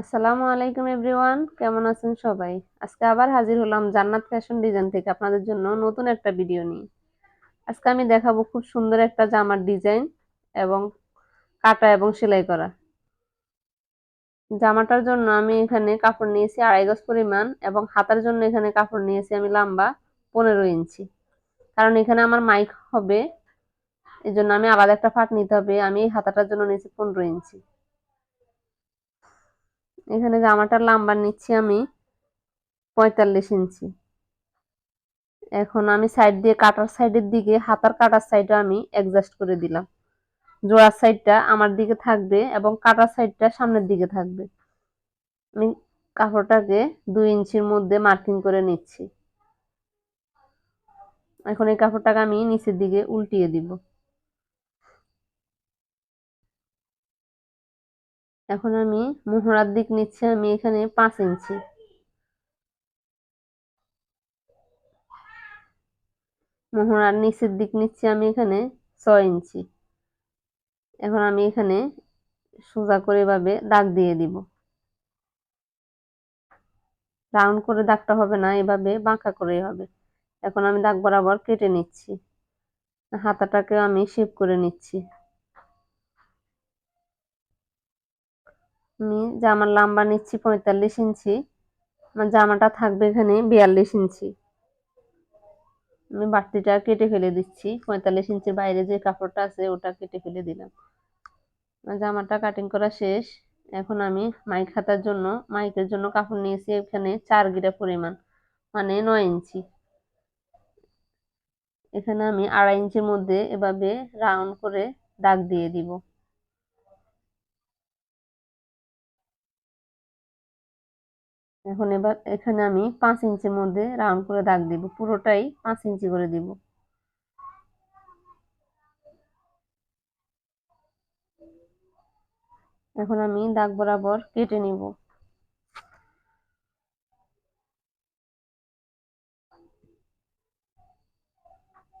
আসসালামু আলাইকুম এভরিওয়ান, কেমন আছেন সবাই? আজকে আবার হাজির হলাম জান্নাত ফ্যাশন ডিজাইন থেকে আপনাদের জন্য নতুন একটা ভিডিও নিয়ে। আজকে আমি দেখাবো খুব সুন্দর একটা জামার ডিজাইন এবং কাটা এবং সেলাই করা। জামাটার জন্য আমি এখানে কাপড় নিয়েছি আড়াই গজ পরিমাণ এবং হাতার জন্য এখানে কাপড় নিয়েছি আমি লম্বা পনেরো ইঞ্চি। কারণ এখানে আমার মাইক হবে এই জন্য আমি আলাদা একটা ফাট নিতে হবে, আমি এই হাতাটার জন্য নিয়েছি পনেরো ইঞ্চি। এখানে জামাটার লাম্বার নিচ্ছি আমি পঁয়তাল্লিশ ইঞ্চি। এখন আমি সাইড দিয়ে কাটার সাইডের দিকে, হাতার কাটার সাইডে আমি অ্যাডজাস্ট করে দিলাম। জোড়ার সাইডটা আমার দিকে থাকবে এবং কাটার সাইডটা সামনের দিকে থাকবে। আমি কাপড়টাকে দুই ইঞ্চির মধ্যে মার্কিং করে নিচ্ছি। এখন এই কাপড়টাকে আমি নিচের দিকে উল্টিয়ে দিব। এখন আমি মোহরার দিক নিচ্ছি, আমি এখানে পাঁচ ইঞ্চি। মোহরার নিচের দিক নিচ্ছি আমি এখানে ছয় ইঞ্চি। এখন আমি এখানে সোজা করে এভাবে দাগ দিয়ে দিব। রাউন্ড করে দাগটা হবে না, এভাবে বাঁকা করে হবে। এখন আমি দাগ বরাবর কেটে নিচ্ছি। হাতাটাকে আমি শেপ করে নিচ্ছি। আমি জামার লাম্বা নিচ্ছি পঁয়তাল্লিশ ইঞ্চি। আমার জামাটা থাকবে এখানে বিয়াল্লিশ ইঞ্চি। আমি বাড়তিটা কেটে ফেলে দিচ্ছি। পঁয়তাল্লিশ ইঞ্চির বাইরে যে কাপড়টা আছে, ওটা কেটে ফেলে দিলাম। আমার জামাটা কাটিং করা শেষ। এখন আমি মাইক হাতার জন্য, মাইকের জন্য কাপড় নিয়েছি এখানে চার গিরা পরিমাণ মানে নয় ইঞ্চি। এখানে আমি আড়াই ইঞ্চির মধ্যে এভাবে রাউন্ড করে দাগ দিয়ে দিব। এখন এবার এখানে আমি পাঁচ ইঞ্চির মধ্যে রাউন্ড করে দাগ দিব, পুরোটাই পাঁচ ইঞ্চি করে দিব। এখন আমি দাগ বরাবর কেটে নিব।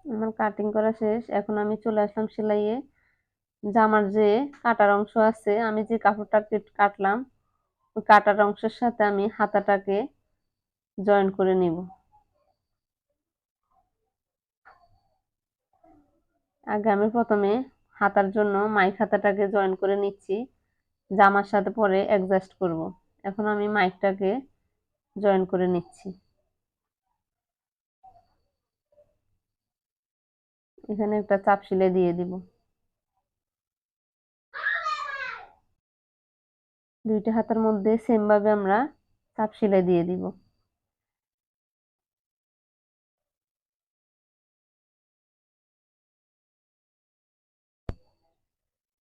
আমার কাটিং করা শেষ, এখন আমি চলে আসলাম সেলাইয়ে। জামার যে কাটার অংশ আছে, আমি যে কাপড়টা কাটলাম কাটার অংশের সাথে আমি হাতাটাকে জয়েন করে নিব। আগে আমি প্রথমে হাতার জন্য মাইক হাতাটাকে জয়েন করে নিচ্ছি, জামার সাথে পরে অ্যাডজাস্ট করব। এখন আমি মাইকটাকে জয়েন করে নিচ্ছি। এখানে একটা চাপ সিলাই দিয়ে দিব। দুইটা হাতের মধ্যে সেমভাবে আমরা চাপ সেলাই দিয়ে দিব।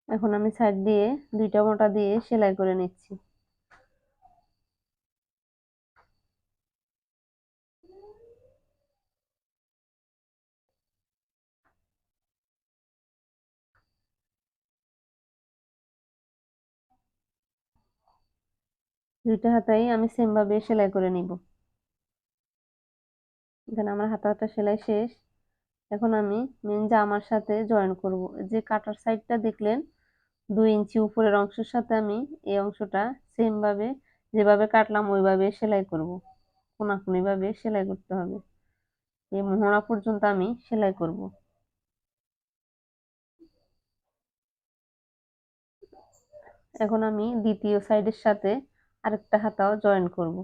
এখন আমি সাইড দিয়ে দুইটা মোটা দিয়ে সেলাই করে নিচ্ছি। দুইটা হাতাই আমি সেম ভাবে সেলাই করে নিব। এখানে আমার হাতাটা সেলাই শেষ। এখন আমি মেন জামার সাথে জয়েন করব। যে কাটার সাইডটা দেখলেন, দুই ইঞ্চি উপরের অংশের সাথে আমি এই অংশটা সেম ভাবে যেভাবে কাটলাম, ওইভাবে সেলাই করব। কোনাকুনি ভাবে সেলাই করতে হবে। এই মোহরা পর্যন্ত আমি সেলাই করব। এখন আমি দ্বিতীয় সাইডের সাথে আরেকটা হাতাও জয়েন করব।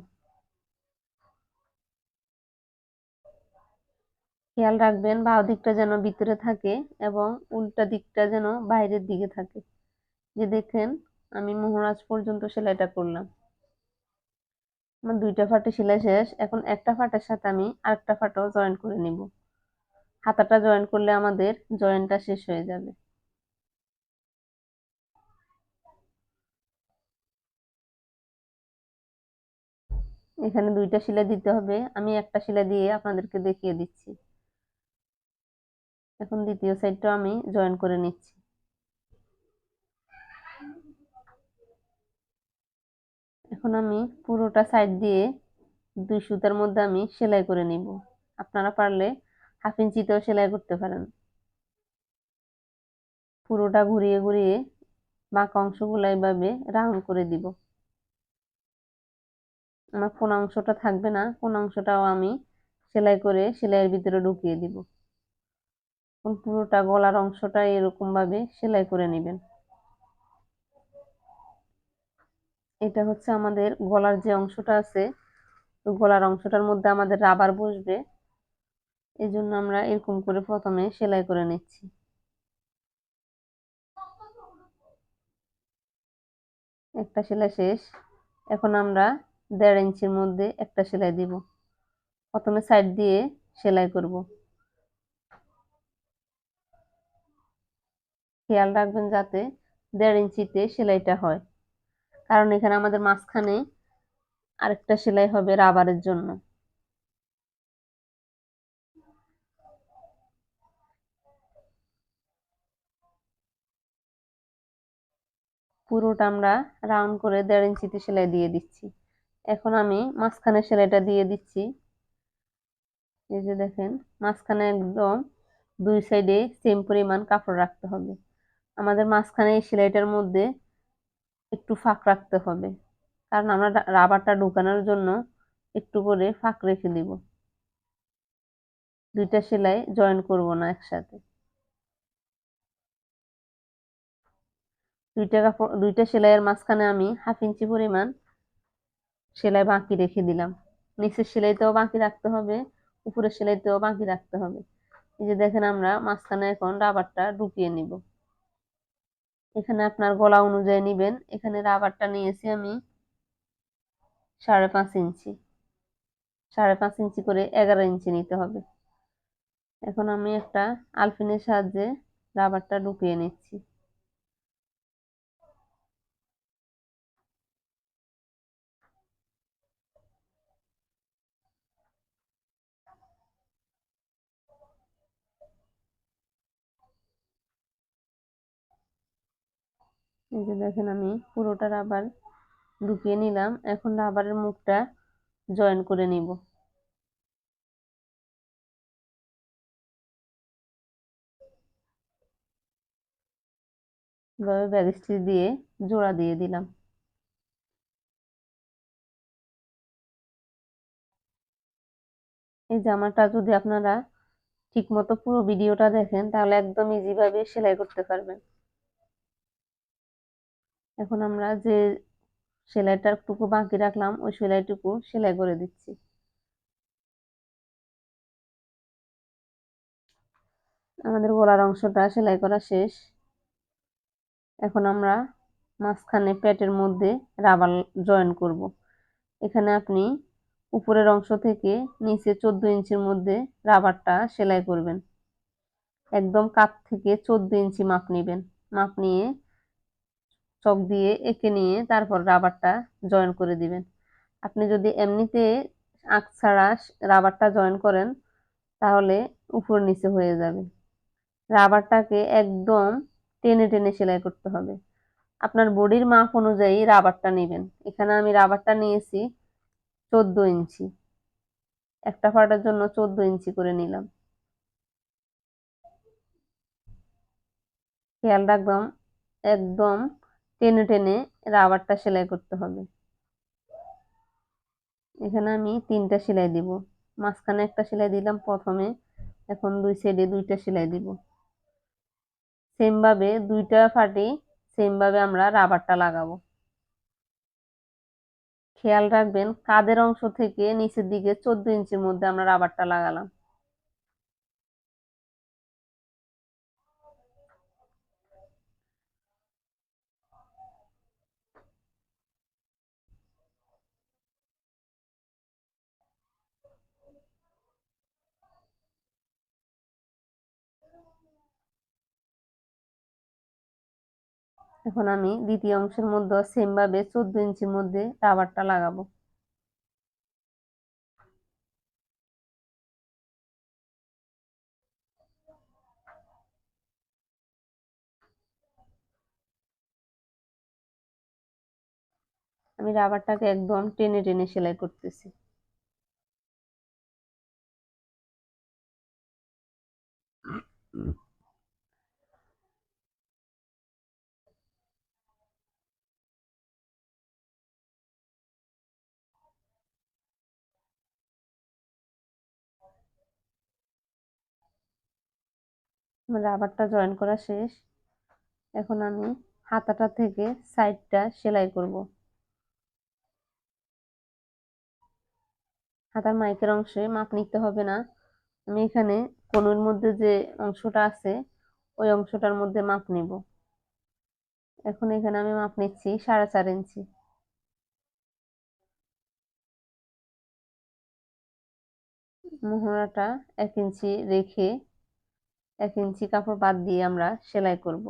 খেয়াল রাখবেন বাউ দিকটা যেন ভিতরে থাকে এবং উল্টা দিকটা যেন বাইরের দিকে থাকে। যে দেখেন, আমি মোহরাজ পর্যন্ত সেলাইটা করলাম। আমার দুইটা ফাটে সেলাই শেষ, এখন একটা ফাটের সাথে আমি আরেকটা ফাটাও জয়েন করে নিব। হাতাটা জয়েন করলে আমাদের জয়েনটা শেষ হয়ে যাবে। এখানে দুইটা সেলাই দিতে হবে। আমি একটা সেলাই দিয়ে আপনাদেরকে দেখিয়ে দিচ্ছি। এখন দ্বিতীয় সাইডটা আমি জয়েন করে নিচ্ছি। এখন আমি পুরোটা সাইড দিয়ে দুই সুতার মধ্যে আমি সেলাই করে নিব। আপনারা পারলে হাফ ইঞ্চিতেও সেলাই করতে পারেন। পুরোটা ঘুরিয়ে ঘুরিয়ে বাঁকা অংশগুলো এইভাবে রাউন্ড করে দিব। আমার কোন অংশটা থাকবে না, কোন অংশটাও আমি সেলাই করে সেলাইয়ের ভিতরে ঢুকিয়ে দিব। পুরোটা গলার অংশটা এরকম ভাবে সেলাই করে নেবেন। এটা হচ্ছে আমাদের গলার যে অংশটা আছে গলার অংশটার মধ্যে আমাদের রাবার বসবে। এই জন্য আমরা এরকম করে প্রথমে সেলাই করে নিচ্ছি। একটা সেলাই শেষ। এখন আমরা দেড় ইঞ্চির মধ্যে একটা সেলাই দিব। প্রথমে সাইড দিয়ে সেলাই করব। খেয়াল রাখবেন যাতে দেড় ইঞ্চিতে সেলাইটা হয়। কারণ এখানে আমাদের মাঝখানে আরেকটা সেলাই হবে রাবারের জন্য। পুরোটা আমরা রাউন্ড করে দেড় ইঞ্চিতে সেলাই দিয়ে দিচ্ছি। এখন আমি মাঝখানে সেলাইটা দিয়ে দিচ্ছি। এই যে দেখেন, মাঝখানে একদম দুই সাইডে সেম পরিমাণ কাপড় রাখতে হবে। আমাদের মাঝখানে এই সেলাইটার মধ্যে একটু ফাঁক রাখতে হবে। কারণ আমরা রাবারটা ঢুকানোর জন্য একটু করে ফাঁক রেখে দিব। দুইটা সেলাই জয়েন করব না একসাথে। দুইটা কাপড়, দুইটা সেলাইয়ের মাঝখানে আমি হাফ ইঞ্চি পরিমাণ সেলাই বাকি রেখে দিলাম। নিচের সেলাইতেও বাকি রাখতে হবে, উপরের সেলাইতেও বাকি রাখতে হবে। এই যে দেখেন আমরা মাঝখানে এখন রাবারটা ঢুকিয়ে নিব। এখানে আপনার গলা অনুযায়ী নেবেন। এখানে রাবারটা নিয়েছি আমি সাড়ে পাঁচ ইঞ্চি। সাড়ে পাঁচ ইঞ্চি করে এগারো ইঞ্চি নিতে হবে। এখন আমি একটা আলফিনের সাহায্যে রাবারটা ঢুকিয়ে নিচ্ছি। এই যে দেখেন আমি পুরোটা রাবার ঢুকিয়ে নিলাম। এখন রাবারের মুখটা জয়েন করে নিব। এভাবে ব্যাগ স্টিচ দিয়ে জোড়া দিয়ে দিলাম। এই জামাটা যদি আপনারা ঠিক মতো পুরো ভিডিওটা দেখেন, তাহলে একদম ইজিভাবে সেলাই করতে পারবেন। এখন আমরা যে সেলাইটা টুকু বাকি রাখলাম, ওই সেলাইটুকু সেলাই করে দিচ্ছি। আমাদের গলার অংশটা সেলাই করা শেষ। এখন আমরা মাঝখানে পেটের মধ্যে রাবার জয়েন করব। এখানে আপনি উপরের অংশ থেকে নিচে চোদ্দ ইঞ্চির মধ্যে রাবারটা সেলাই করবেন। একদম কাত থেকে চোদ্দ ইঞ্চি মাপ নেবেন। মাপ নিয়ে চক দিয়ে এঁকে নিয়ে তারপর রাবারটা জয়েন করে দিবেন। আপনি যদি এমনিতে আঁক ছাড়া রাবারটা জয়েন করেন, তাহলে উপর নিচে হয়ে যাবে। রাবারটাকে একদম টেনে টেনে সেলাই করতে হবে। আপনার বডির মাপ অনুযায়ী রাবারটা নেবেন। এখানে আমি রাবারটা নিয়েছি চোদ্দ ইঞ্চি। একটা ফাটার জন্য চোদ্দ ইঞ্চি করে নিলাম। খেয়াল রাখলাম একদম টেনে টেনে রাবারটা সেলাই করতে হবে। এখানে আমি তিনটা সেলাই দিব। মাঝখানে একটা সেলাই দিলাম, প্রথমে এখন দুই সাইডে দুইটা সেলাই দিব। সেমভাবে দুইটা ফাটি সেমভাবে আমরা রাবারটা লাগাবো। খেয়াল রাখবেন, কাদের অংশ থেকে নিচের দিকে চোদ্দ ইঞ্চির মধ্যে আমরা রাবারটা লাগালাম। এখন আমি দ্বিতীয় অংশের মধ্যে সেম ভাবে চোদ্দ ইঞ্চির মধ্যে রাবারটা লাগাবো। আমি রাবারটাকে একদম টেনে টেনে সেলাই করতেছি। আমার রাবারটা জয়েন করা শেষ। এখন আমি হাতাটা থেকে সাইডটা সেলাই করব। হাতার মাইকের অংশে মাপ নিতে হবে না। আমি এখানে কোনোর মধ্যে যে অংশটা আছে, ওই অংশটার মধ্যে মাপ নিব। এখন এখানে আমি মাপ নিচ্ছি সাড়ে চার ইঞ্চি। মোহরাটা এক ইঞ্চি রেখে এক ইঞ্চি কাপড় বাদ দিয়ে আমরা সেলাই করব।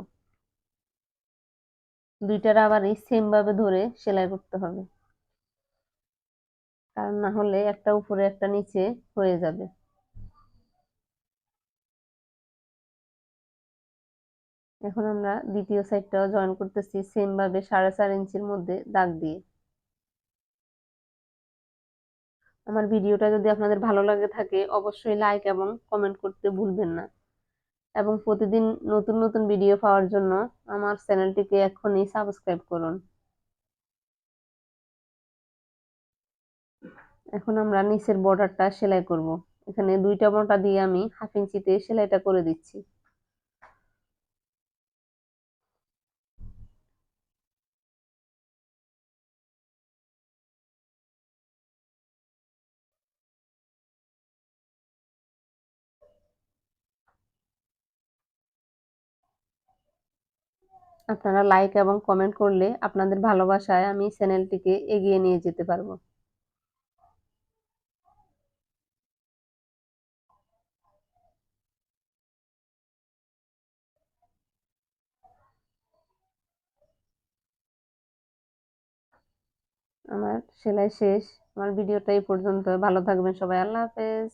দুইটার আবারই সেম ভাবে ধরে সেলাই করতে হবে। কারণ না হলে একটা উপরে একটা নিচে হয়ে যাবে। এখন আমরা দ্বিতীয় সাইডটাও জয়েন করতেছি সেম ভাবে সাড়ে চার ইঞ্চির মধ্যে দাগ দিয়ে। আমার ভিডিওটা যদি আপনাদের ভালো লাগে থাকে, অবশ্যই লাইক এবং কমেন্ট করতে ভুলবেন না। এবং প্রতিদিন নতুন নতুন ভিডিও পাওয়ার জন্য আমার চ্যানেলটিকে এখনই সাবস্ক্রাইব করুন। এখন আমরা নিচের বর্ডারটা সেলাই করব। এখানে দুইটা মোটা দিয়ে আমি হাফ ইঞ্চিতে সেলাইটা করে দিচ্ছি। আপনারা লাইক এবং কমেন্ট করলে আপনাদের ভালোবাসায় আমি চ্যানেলটিকে এগিয়ে নিয়ে যেতে পারব। আমার সেলাই শেষ। আমার ভিডিওটা এই পর্যন্ত। ভালো থাকবেন সবাই। আল্লাহ হাফেজ।